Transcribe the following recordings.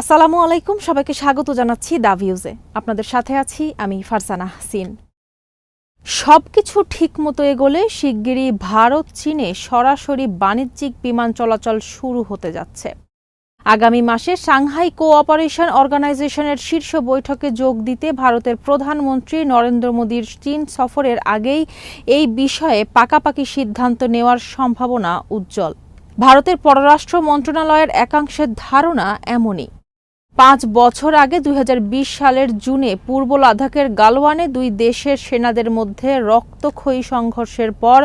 আসসালামু আলাইকুম, সবাইকে স্বাগত জানাচ্ছি দা ভিউজে। আপনাদের সাথে আছি আমি ফারসানা হাসিন। সবকিছু ঠিক মতো এগোলে শিগগিরই ভারত, চীনে সরাসরি বাণিজ্যিক বিমান চলাচল শুরু হতে যাচ্ছে। আগামী মাসে সাংহাই কোঅপারেশন অর্গানাইজেশনের শীর্ষ বৈঠকে যোগ দিতে ভারতের প্রধানমন্ত্রী নরেন্দ্র মোদীর চীন সফরের আগেই এই বিষয়ে পাকাপাকি সিদ্ধান্ত নেওয়ার সম্ভাবনা উজ্জ্বল। ভারতের পররাষ্ট্র মন্ত্রণালয়ের একাংশের ধারণা এমনই। পাঁচ বছর আগে দুই হাজার বিশ সালের জুনে পূর্ব লাদাখের গালওয়ানে দুই দেশের সেনাদের মধ্যে রক্তক্ষয়ী সংঘর্ষের পর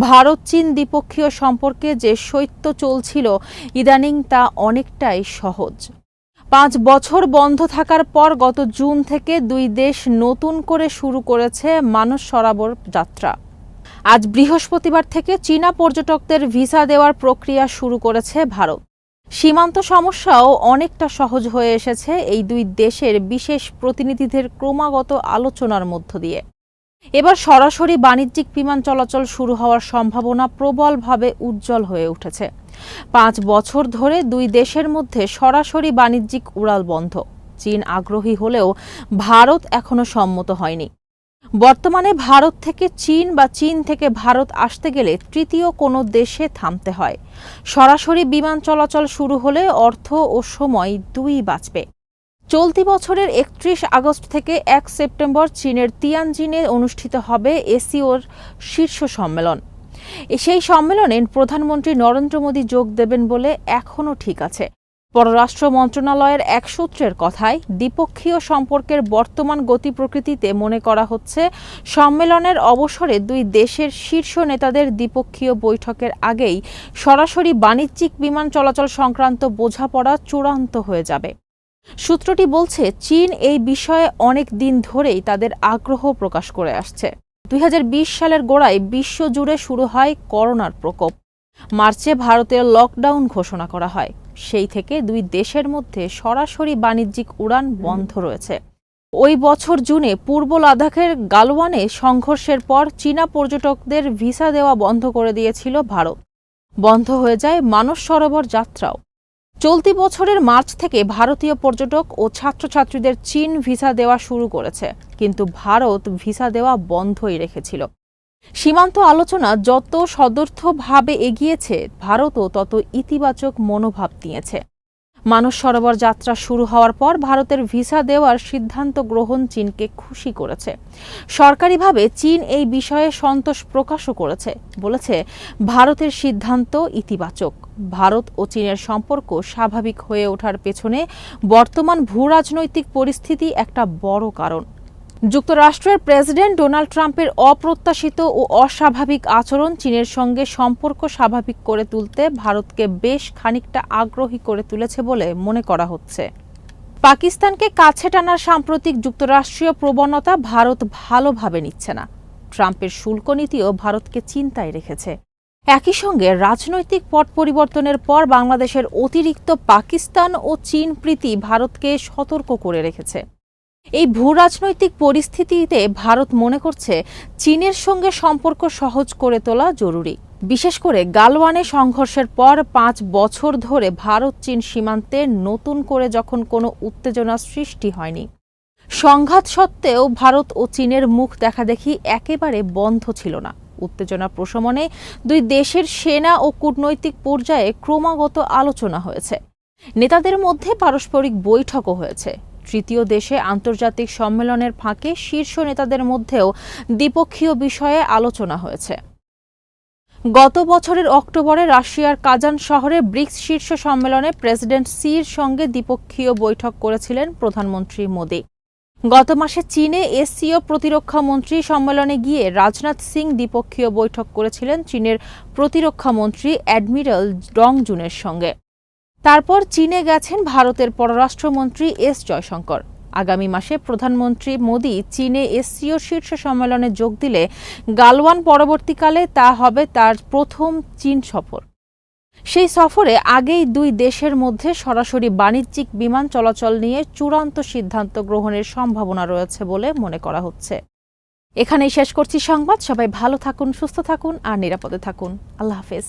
ভারত চীন দ্বিপক্ষীয় সম্পর্কে যে শৈত্য চলছিল ইদানিং তা অনেকটাই সহজ। পাঁচ বছর বন্ধ থাকার পর গত জুন থেকে দুই দেশ নতুন করে শুরু করেছে মানস সরাবর যাত্রা। আজ বৃহস্পতিবার থেকে চীনা পর্যটকদের ভিসা দেওয়ার প্রক্রিয়া শুরু করেছে ভারত। সীমান্ত সমস্যাও অনেকটা সহজ হয়ে এসেছে এই দুই দেশের বিশেষ প্রতিনিধিদের ক্রমাগত আলোচনার মধ্য দিয়ে। এবার সরাসরি বাণিজ্যিক বিমান চলাচল শুরু হওয়ার সম্ভাবনা প্রবলভাবে উজ্জ্বল হয়ে উঠেছে। পাঁচ বছর ধরে দুই দেশের মধ্যে সরাসরি বাণিজ্যিক উড়াল বন্ধ। চীন আগ্রহী হলেও ভারত এখনও সম্মত হয়নি। বর্তমানে ভারত থেকে চীন বা চীন থেকে ভারত আসতে গেলে তৃতীয় কোনো দেশে থামতে হয়। সরাসরি বিমান চলাচল শুরু হলে অর্থ ও সময় দুই বাঁচবে। চলতি বছরের একত্রিশ আগস্ট থেকে এক সেপ্টেম্বর চীনের তিয়ানজিনে অনুষ্ঠিত হবে এসিওর শীর্ষ সম্মেলন। সেই সম্মেলনে প্রধানমন্ত্রী নরেন্দ্র মোদী যোগ দেবেন বলে এখনও ঠিক আছে। পররাষ্ট্র মন্ত্রণালয়ের এক সূত্রের কথায়, দ্বিপক্ষীয় সম্পর্কের বর্তমান গতি প্রকৃতিতে মনে করা হচ্ছে, সম্মেলনের অবসরে দুই দেশের শীর্ষ নেতাদের দ্বিপক্ষীয় বৈঠকের আগেই সরাসরি বাণিজ্যিক বিমান চলাচল সংক্রান্ত বোঝাপড়া চূড়ান্ত হয়ে যাবে। সূত্রটি বলছে, চীন এই বিষয়ে অনেক দিন ধরেই তাদের আগ্রহ প্রকাশ করে আসছে। দুই হাজার বিশ সালের গোড়ায় বিশ্বজুড়ে শুরু হয় করোনার প্রকোপ। মার্চে ভারতের লকডাউন ঘোষণা করা হয়। সেই থেকে দুই দেশের মধ্যে সরাসরি বাণিজ্যিক উড়ান বন্ধ রয়েছে। ওই বছর জুনে পূর্ব লাদাখের গালওয়ানে সংঘর্ষের পর চীনা পর্যটকদের ভিসা দেওয়া বন্ধ করে দিয়েছিল ভারত। বন্ধ হয়ে যায় মানস সরোবর যাত্রাও। চলতি বছরের মার্চ থেকে ভারতীয় পর্যটক ও ছাত্রছাত্রীদের চীন ভিসা দেওয়া শুরু করেছে, কিন্তু ভারত ভিসা দেওয়া বন্ধই রেখেছিল। সীমান্ত আলোচনা যত সদর্থভাবে এগিয়েছে, ভারতও তত ইতিবাচক মনোভাব নিয়েছে। মানস সরোবর যাত্রা শুরু হওয়ার পর ভারতের ভিসা দেওয়ার সিদ্ধান্ত গ্রহণ চীনকে খুশি করেছে। সরকারিভাবে চীন এই বিষয়ে সন্তোষ প্রকাশও করেছে, বলেছে, ভারতের সিদ্ধান্ত ইতিবাচক। ভারত ও চীনের সম্পর্ক স্বাভাবিক হয়ে ওঠার পেছনে বর্তমান ভূরাজনৈতিক পরিস্থিতি একটা বড় কারণ। যুক্তরাষ্ট্রের প্রেসিডেন্ট ডোনাল্ড ট্রাম্পের অপ্রত্যাশিত ও অস্বাভাবিক আচরণ চীনের সঙ্গে সম্পর্ক স্বাভাবিক করে তুলতে ভারতকে বেশ খানিকটা আগ্রহী করে তুলেছে বলে মনে করা হচ্ছে। পাকিস্তানকে কাছে টানার সাম্প্রতিক যুক্তরাষ্ট্রীয় প্রবণতা ভারত ভালোভাবে নিচ্ছে না। ট্রাম্পের শুল্ক নীতিও ভারতকে চিন্তায় রেখেছে। একই সঙ্গে রাজনৈতিক পট পরিবর্তনের পর বাংলাদেশের অতিরিক্ত পাকিস্তান ও চীন প্রীতি ভারতকে সতর্ক করে রেখেছে। এই ভূরাজনৈতিক পরিস্থিতিতে ভারত মনে করছে চীনের সঙ্গে সম্পর্ক সহজ করে তোলা জরুরি। বিশেষ করে গালওয়ানে সংঘর্ষের পর পাঁচ বছর ধরে ভারত চীন সীমান্তে নতুন করে যখন কোনো উত্তেজনা সৃষ্টি হয়নি। সংঘাত সত্ত্বেও ভারত ও চীনের মুখ দেখাদেখি একেবারে বন্ধ ছিল না। উত্তেজনা প্রশমনে দুই দেশের সেনা ও কূটনৈতিক পর্যায়ে ক্রমাগত আলোচনা হয়েছে। নেতাদের মধ্যে পারস্পরিক বৈঠকও হয়েছে। তৃতীয় দেশে আন্তর্জাতিক সম্মেলনের ফাঁকে শীর্ষ নেতাদের মধ্যেও দ্বিপক্ষীয় বিষয়ে আলোচনা হয়েছে। গত বছরের অক্টোবরে রাশিয়ার কাজান শহরে ব্রিক্স শীর্ষ সম্মেলনে প্রেসিডেন্ট সির সঙ্গে দ্বিপক্ষীয় বৈঠক করেছিলেন প্রধানমন্ত্রী মোদী। গত মাসে চীনে এসসিও প্রতিরক্ষা মন্ত্রী সম্মেলনে গিয়ে রাজনাথ সিং দ্বিপক্ষীয় বৈঠক করেছিলেন চীনের প্রতিরক্ষা মন্ত্রী অ্যাডমিরাল ডং জুনের সঙ্গে। তারপর চীনে গেছেন ভারতের পররাষ্ট্রমন্ত্রী এস জয়শঙ্কর। আগামী মাসে প্রধানমন্ত্রী মোদী চীনে এসসিও শীর্ষ সম্মেলনে যোগ দিলে গালওয়ান পরবর্তীকালে তা হবে তার প্রথম চীন সফর। সেই সফরে আগেই দুই দেশের মধ্যে সরাসরি বাণিজ্যিক বিমান চলাচল নিয়ে চূড়ান্ত সিদ্ধান্ত গ্রহণের সম্ভাবনা রয়েছে বলে মনে করা হচ্ছে। এখানেই শেষ করছি সংবাদ। সবাই ভালো থাকুন, সুস্থ থাকুন আর নিরাপদে থাকুন। আল্লাহ হাফেজ।